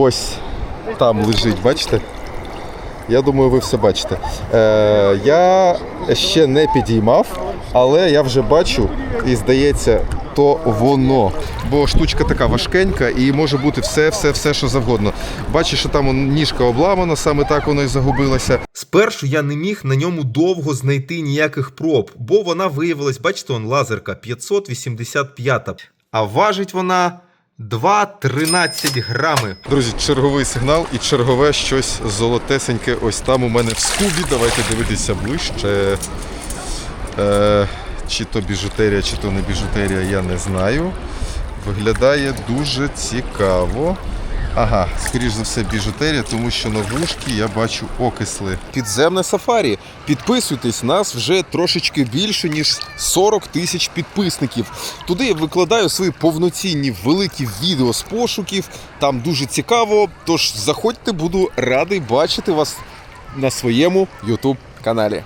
ось там лежить, бачите? Я думаю, ви все бачите. Е, я ще не підіймав, але я вже бачу, і здається, то воно. Бо штучка така важкенька і може бути все, все, все, що завгодно. Бачиш, що там ніжка обламана, саме так воно і загубилося. Спершу я не міг на ньому довго знайти ніяких проб, бо вона виявилась, бачите, он лазерка 585. А важить вона 2,13 грами. Друзі, черговий сигнал і чергове щось золотесеньке. Ось там у мене в скубі. Давайте дивитися ближче. Е, чи то біжутерія, чи то не біжутерія, я не знаю. Виглядає дуже цікаво. Ага, скоріш за все, біжутерія, тому що на вушки я бачу окисли. Підземне сафарі. Підписуйтесь, нас вже трошечки більше, ніж 40 тисяч підписників. Туди я викладаю свої повноцінні великі відео з пошуків. Там дуже цікаво. Тож заходьте, буду радий бачити вас на своєму YouTube каналі.